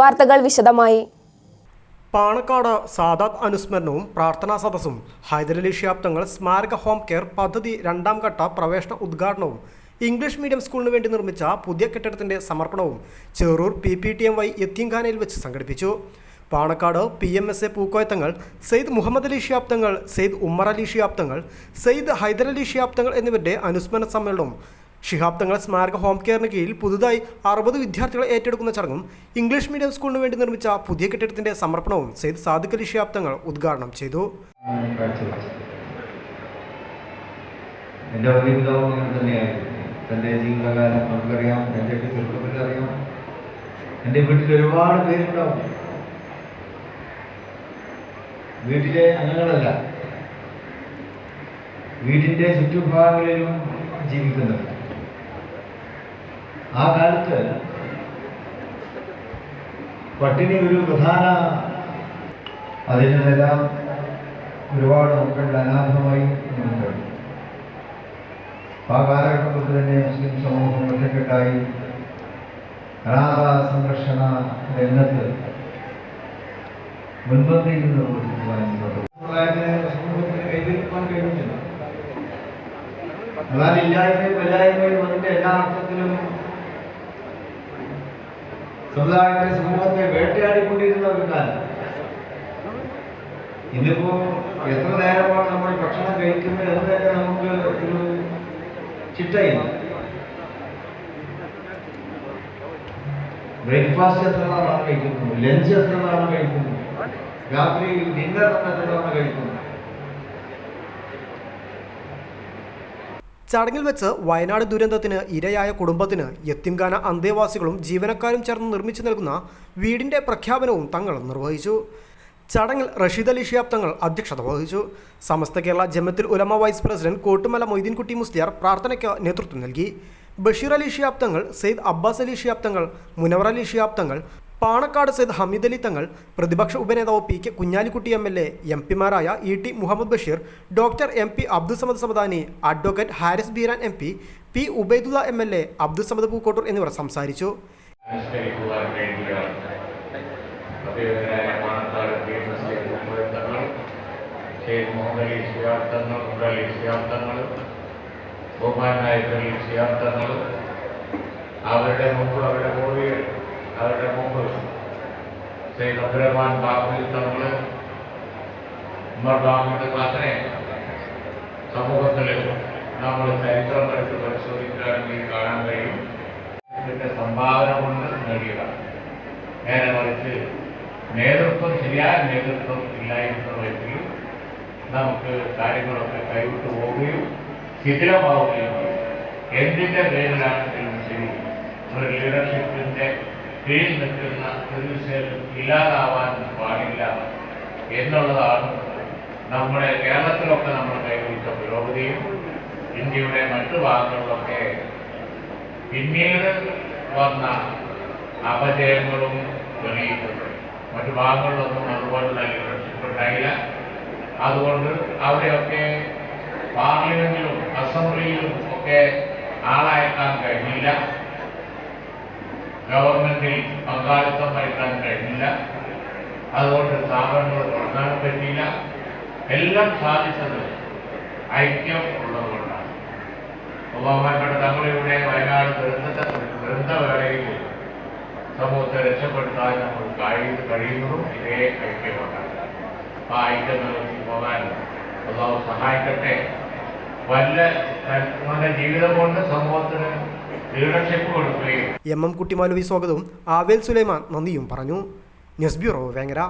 വാർത്തകൾ വിശദമായി. പാണക്കാട് സാദാത്ത് അനുസ്മരണവും പ്രാർത്ഥനാ സദസ്സും ഹൈദരലി ശാബ്ദങ്ങൾ സ്മാരക ഹോം കെയർ പദ്ധതി രണ്ടാം ഘട്ട പ്രവേശന ഉദ്ഘാടനവും ഇംഗ്ലീഷ് മീഡിയം സ്കൂളിന് വേണ്ടി നിർമ്മിച്ച പുതിയ കെട്ടിടത്തിന്റെ സമർപ്പണവും Cherur P P T M Y യത്തീംഖാനയിൽ വെച്ച് സംഘടിപ്പിച്ചു. Panakkad P M S A പൂക്കോയത്തങ്ങൾ Syed Muhammad Ali ഷിയാപ്തങ്ങൾ Syed Ummer Ali ഷിയാപ്തങ്ങൾ Syed Hyderali ഷിയാപ്തങ്ങൾ എന്നിവരുടെ അനുസ്മരണ സമ്മേളനവും ശിഹാബ്ദങ്ങൾ സ്മാരക ഹോം കെയറിന് കീഴിൽ പുതുതായി അറുപത് വിദ്യാർത്ഥികളെ ഏറ്റെടുക്കുന്ന ചടങ്ങും ഇംഗ്ലീഷ് മീഡിയം സ്കൂളിന് വേണ്ടി നിർമ്മിച്ച പുതിയ കെട്ടിടത്തിന്റെ സമർപ്പണവും സെയ്ദ് സാദിഖ് അലി ഷിഹാബ് തങ്ങൾ ഉദ്ഘാടനം ചെയ്തു. എന്റെ വലിയ പിതാവും തന്റെ ജീവിതകാലം നമുക്കറിയാം എന്റെയൊക്കെ ചെറുപ്പത്തിൽ എന്റെ വീട്ടിൽ ഒരുപാട് പേരുണ്ടാവും. വീട്ടിലെ അംഗങ്ങളല്ല. വീടിന്റെ ചുറ്റുഭാഗങ്ങളിലും ജീവിക്കുന്നത് ആ കാലത്ത് പട്ടിണി ഒരു പ്രധാന അതിനെല്ലാം ഒരുപാട് മക്കൾ അനാഥമായി നിൽക്കുന്നുണ്ട് ആ കാലഘട്ടത്തിൽ തന്നെ മുസ്ലിം സമൂഹം ഒറ്റക്കെട്ടായി. അനാഥ സംരക്ഷണ രംഗത്ത് മുൻപന്തിയിൽ നിന്ന് കൈവരിക്കാൻ കഴിയുന്നില്ല. എന്നാൽ ഇല്ലായ്മയും വല്ലായ്മയും അതിന്റെ എല്ലാ അർത്ഥത്തിലും സമുദായത്തെ സമൂഹത്തെ വേട്ടയാടിക്കൊണ്ടിരുന്ന ഒരു കാലം. ഇന്നിപ്പോ എത്ര നേരമാണ് നമ്മൾ ഭക്ഷണം കഴിക്കുന്നത് എന്ന് തന്നെ നമുക്ക് ഒരു ചിട്ടയില്ല. ബ്രേക്ക്ഫാസ്റ്റ് എത്ര നാളാണ് കഴിക്കുന്നത്? ലഞ്ച് എത്ര നാളാണ് കഴിക്കുന്നത്? രാത്രി ഡിന്നർ എത്ര തവണ കഴിക്കുന്നത്? ചടങ്ങിൽ വെച്ച് വയനാട് ദുരന്തത്തിന് ഇരയായ കുടുംബത്തിന് യത്തിംഖാന അന്തേവാസികളും ജീവനക്കാരും ചേർന്ന് നിർമ്മിച്ചു നൽകുന്ന വീടിന്റെ പ്രഖ്യാപനവും തങ്ങൾ നിർവഹിച്ചു. ചടങ്ങിൽ റഷീദ് അലി ഷിയാബ് തങ്ങൾ അധ്യക്ഷത വഹിച്ചു. സമസ്ത കേരള ജമത്തിൽ ഉലമ വൈസ് പ്രസിഡന്റ് കോട്ടുമല മൊയ്തീൻകുട്ടി മുസ്ലിയാർ പ്രാർത്ഥനയ്ക്ക് നേതൃത്വം നൽകി. ബഷീർ അലി ഷിയാബ് തങ്ങൾ സെയ്ദ് അബ്ബാസ് അലി ഷിയാബ് തങ്ങൾ മുനവർ അലി ഷിയാബ് തങ്ങൾ പാണക്കാട് സെയ്ദ് ഹമീദ് അലി തങ്ങൾ പ്രതിപക്ഷ ഉപനേതാവ് P K Kunhalikutty M L A M പിമാരായ E T Muhammad Basheer doctor M P Abdul Samad Samadani advocate Haris Beeran M P P Ubaidulla M L A Abdul Samad Pookkottur എന്നിവർ സംസാരിച്ചു. അവരുടെ മുമ്പ് അവരുടെ പൂർവികർ അവരുടെ മുമ്പ്? ഷെയ്ഖ് അബ്ദുറഹ്മാൻ ബാബു തങ്ങൾ ഉമർ ബാബുന്റെ ക്ലാസ്സിനെ സമൂഹത്തിൽ നമ്മൾ ചരിത്രം എടുത്ത് പരിശോധിക്കുകയാണെങ്കിൽ കാണാൻ കഴിയും. ഇതിന്റെ സംഭാവന കൊണ്ട് നേടിയതാണ്. നേരെ മറിച്ച് നേതൃത്വം ശരിയായ നേതൃത്വം ഇല്ലായിരുന്നുവെങ്കിൽ നമുക്ക് കാര്യങ്ങളൊക്കെ കൈവിട്ടു പോവുകയും ശിഥിലമാവുകയും ചെയ്യും. എന്തിന്റെ പേരിലാണെങ്കിലും ശരി? ഒരു ലീഡർഷിപ്പിന്റെ കീഴിൽ നിൽക്കുന്ന തീർച്ചയായും ഇല്ലാതാവാൻ പാടില്ല എന്നുള്ളതാണ് നമ്മുടെ കേരളത്തിലൊക്കെ നമ്മൾ കൈവരിച്ച പുരോഗതിയും ഇന്ത്യയുടെ മറ്റു ഭാഗങ്ങളിലൊക്കെ പിന്നീട് വന്ന അപജയങ്ങളും തെളിയിക്കുന്നത് മറ്റു ഭാഗങ്ങളിലൊന്നും അതുപോലുള്ള ലീഡർഷിപ്പ് ഉണ്ടായില്ല അതുകൊണ്ട് അവിടെയൊക്കെ പാർലമെന്റിലും അസംബ്ലിയിലും ഒക്കെ ആളയക്കാൻ കഴിഞ്ഞില്ല. ഗവൺമെന്റിൽ പങ്കാളിത്തം വരുത്താൻ കഴിഞ്ഞില്ല. അതുകൊണ്ട് സ്ഥാപനങ്ങൾ തുടങ്ങാൻ പറ്റിയില്ല. എല്ലാം സാധിച്ചത് ഐക്യം ഉള്ളതുകൊണ്ടാണ്. ബഹുമാനപ്പെട്ട തങ്ങളിവിടെ വയനാട് ദുരന്തത്തെ ദുരന്തവേളയിൽ സമൂഹത്തെ രക്ഷപ്പെടുത്താൻ നമ്മൾ കഴിയുന്നു കഴിയുന്നതും ഇതേ ഐക്യമാണ്. ആ ഐക്യം നിലനിർത്തി പോകാൻ അള്ളാഹു സഹായിക്കട്ടെ. വല്ല നമ്മുടെ ജീവിതം കൊണ്ട് സമൂഹത്തിന് എം എം കുട്ടിമാലുവി സ്വാഗതവും. ആവേൽ സുലൈമാൻ നന്ദിയും പറഞ്ഞു. News bureau Vengara.